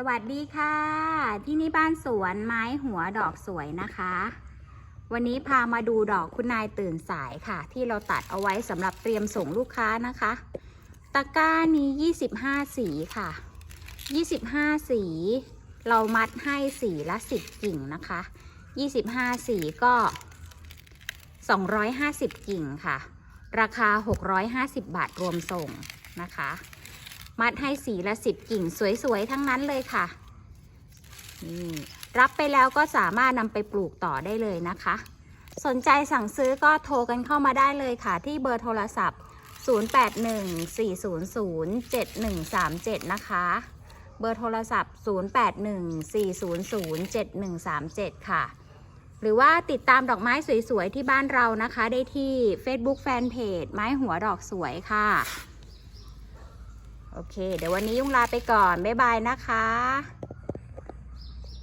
สวัสดีค่ะ ที่นี่บ้านสวนไม้หัวดอกสวยนะคะ วันนี้พามาดูดอกคุณนายตื่นสายค่ะ ที่เราตัดเอาไว้สำหรับเตรียมส่งลูกค้านะคะ ตะกร้านี้ 25 สีค่ะ 25 สี เรามัดให้สีละ 10 กิ่งนะคะ 25 สีก็ 250 กิ่งค่ะ ราคา 650 บาทรวมส่งนะคะ มัดให้สีละ10กิ่งสวยๆ ทั้งนั้นเลยค่ะ นี่รับไปแล้วก็สามารถนำไปปลูกต่อได้เลยนะคะ สนใจสั่งซื้อก็โทรกันเข้ามาได้เลยค่ะ ที่เบอร์โทรศัพท์ 0814007137 นะคะ เบอร์โทรศัพท์ 0814007137 ค่ะ หรือว่าติดตามดอกไม้สวยๆ ที่บ้านเรานะคะ ได้ที่ Facebook Fanpage ไม้หัวดอกสวยค่ะ โอเค เดี๋ยววันนี้ยุ่งลาไปก่อน บ๊ายบายนะคะ